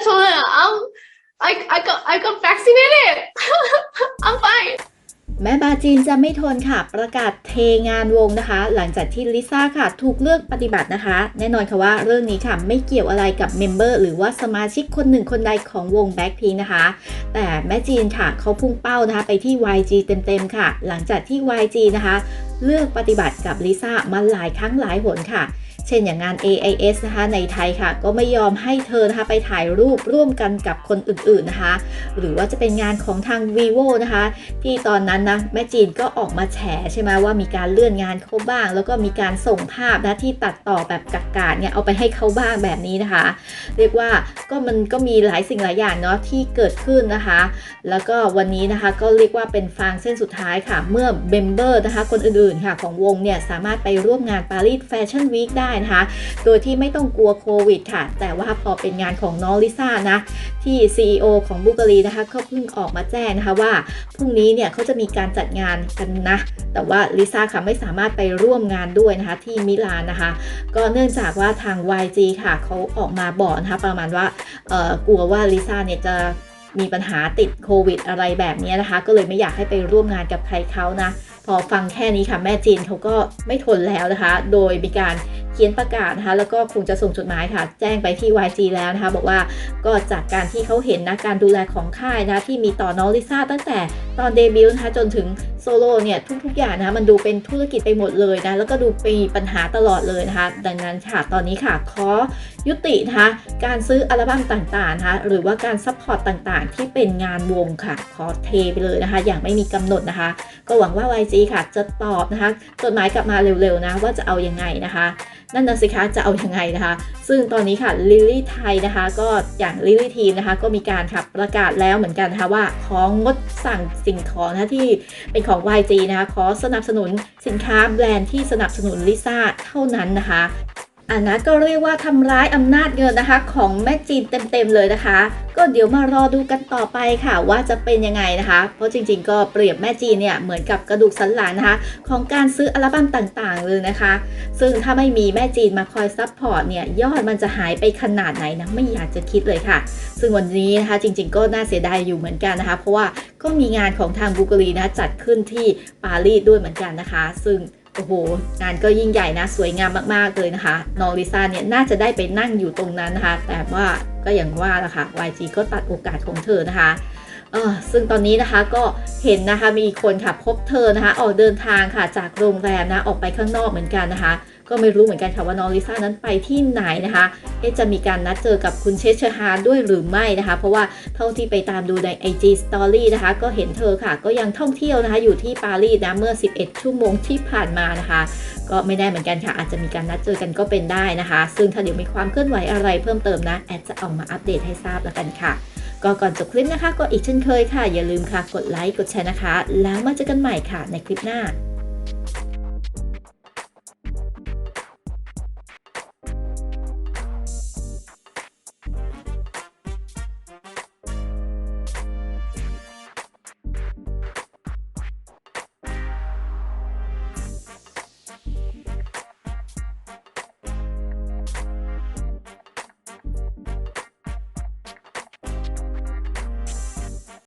저는 I'm I I got I got vaccinated. I'm fine. แม่บาจีนจะไม่ทนค่ะ ประกาศเทงานวงนะคะ หลังจากที่ลิซ่าค่ะ ถูกเลือกปฏิบัตินะคะ แน่นอนค่ะว่าเรื่องนี้ค่ะ ไม่เกี่ยวอะไรกับเมมเบอร์หรือว่าสมาชิกคนหนึ่งคนใดของวง Blackpink นะคะ แต่แม่จีนค่ะเขาพุ่งเป้านะคะ ไปที่ YG เต็มๆค่ะ หลังจากที่ YG นะคะ เลือกปฏิบัติกับลิซ่ามาหลายครั้งหลายหนค่ะ เช่นอย่างงาน AIS นะคะในไทยค่ะ ก็ไม่ยอมให้เธอนะคะไปถ่ายรูปร่วมกันกับคนอื่นๆนะคะ หรือว่าจะเป็นงานของทาง vivo นะคะ ที่ตอนนั้นนะแม่จีนก็ออกมาแฉใช่ไหมว่ามีการเลื่อนงานเขาบ้าง แล้วก็มีการส่งภาพนะที่ตัดต่อแบบกักกาดเนี่ยเอาไปให้เขาบ้างแบบนี้นะคะ เรียกว่าก็มันก็มีหลายสิ่งหลายอย่างเนาะที่เกิดขึ้นนะคะ แล้วก็วันนี้นะคะก็เรียกว่าเป็นฟางเส้นสุดท้ายค่ะ เมื่อเบมเบอร์นะคะคนอื่นๆค่ะของวงเนี่ยสามารถไปร่วมงานปารีสแฟชั่นวีคได้นะคะ โดยที่ไม่ต้องกลัวโควิดค่ะ แต่ว่าพอเป็นงานของน้องลิซ่านะ ที่ CEO ของบุกรีนะคะก็เพิ่งออกมาแจ้งนะคะว่าพรุ่งนี้เนี่ยเขาจะมีการจัดงานกันนะ แต่ว่าลิซ่าค่ะไม่สามารถไปร่วมงานด้วยนะคะที่มิลานนะคะ ก็เนื่องจากว่าทาง YG ค่ะเขาออกมาบอกนะคะประมาณว่าเออกลัวว่าลิซ่าเนี่ยจะมีปัญหาติดโควิดอะไรแบบนี้นะคะ ก็เลยไม่อยากให้ไปร่วมงานกับใครเขานะ พอฟังแค่นี้ค่ะ แม่จีนเขาก็ไม่ทนแล้วนะคะ โดยมีการ เขียนประกาศนะคะแล้วก็คงจะส่งจดหมายค่ะ แจ้งไปที่ YG แล้วนะคะ บอกว่าก็จากการที่เขาเห็นนะการดูแลของค่ายนะที่มีต่อน้องลิซ่าตั้งแต่ตอนเดบิวต์นะคะจนถึงโซโล่เนี่ยทุกๆอย่างนะคะมันดูเป็นธุรกิจไปหมดเลยนะแล้วก็ดูมีปัญหาตลอดเลยนะคะ ดังนั้นค่ะตอนนี้ค่ะขอยุตินะคะการซื้ออัลบั้มต่างๆนะคะหรือว่าการซัพพอร์ตต่างๆ ที่เป็นงานวงค่ะ ขอเทไปเลยนะคะ อย่างไม่มีกำหนดนะคะ ก็หวังว่า YG ค่ะจะตอบนะคะจดหมายกลับมาเร็วๆนะว่าจะเอายังไงนะคะนั่นนะสิคะจะเอายังไงนะคะ ซึ่งตอนนี้ค่ะลิลลี่ไทยนะคะ ก็อย่างลิลลี่ทีมนะคะ ก็มีการค่ะประกาศแล้วเหมือนกันนะคะว่าของงดสั่งสิ่งของนะที่เป็นของ YG นะคะขอสนับสนุนสินค้าแบรนด์ที่สนับสนุนลิซ่าเท่านั้นนะคะ อันนั้นก็เรียกว่าทำร้ายอำนาจเงินนะคะ ของแม่จีนเต็มๆเลยนะคะ ก็เดี๋ยวมารอดูกันต่อไปค่ะ ว่าจะเป็นยังไงนะคะ เพราะจริงๆ ก็เปรียบแม่จีนเนี่ยเหมือนกับกระดูกสันหลังนะคะ ของการซื้ออัลบั้มต่างๆเลยนะคะ ซึ่งถ้าไม่มีแม่จีนมาคอยซัพพอร์ตเนี่ยยอดมันจะหายไปขนาดไหนนะไม่อยากจะคิดเลยค่ะ ซึ่งวันนี้นะคะจริง ๆ ก็น่าเสียดายอยู่เหมือนกันนะคะ เพราะว่าก็มีงานของทางบูการีนะจัดขึ้นที่ปารีสด้วยเหมือนกันนะคะ ซึ่ง โอ้โห งานก็ยิ่งใหญ่นะ สวยงามมาก ๆ เลยนะคะ น้องลิซ่าเนี่ย น่าจะได้ไปนั่งอยู่ตรงนั้นนะคะ แต่ว่าก็อย่างว่าละค่ะ YG ก็ตัดโอกาสของเธอนะคะเออซึ่งตอนนี้นะคะก็เห็นนะคะมีคนค่ะพบเธอนะคะ ออกเดินทางค่ะจากโรงแรมนะออกไปข้างนอกเหมือนกันนะคะ ก็ไม่รู้เหมือนกันค่ะว่าน้องลิซ่านั้นไปที่ไหนนะคะเอ๊จะมีการนัดเจอกับคุณเชษเชอร์ฮานด้วยหรือไม่นะคะ เพราะว่าเท่าที่ไปตามดูใน IG Story นะคะ ก็เห็นเธอค่ะก็ยังท่องเที่ยวนะคะ อยู่ที่ปารีสนะเมื่อ 11 ชั่วโมงที่ผ่านมานะคะ ก็ไม่แน่เหมือนกันค่ะ อาจจะมีการนัดเจอกันก็เป็นได้นะคะ ซึ่งถ้าเดี๋ยวมีความเคลื่อนไหวอะไรเพิ่มเติมนะแอดจะเอามาอัปเดตให้ทราบแล้วกันค่ะก็ก่อนจบคลิปนะคะ ก็อีกเช่นเคยค่ะ อย่าลืมค่ะ กดไลค์ กดแชร์นะคะ แล้วมาเจอกันใหม่ค่ะในคลิปหน้า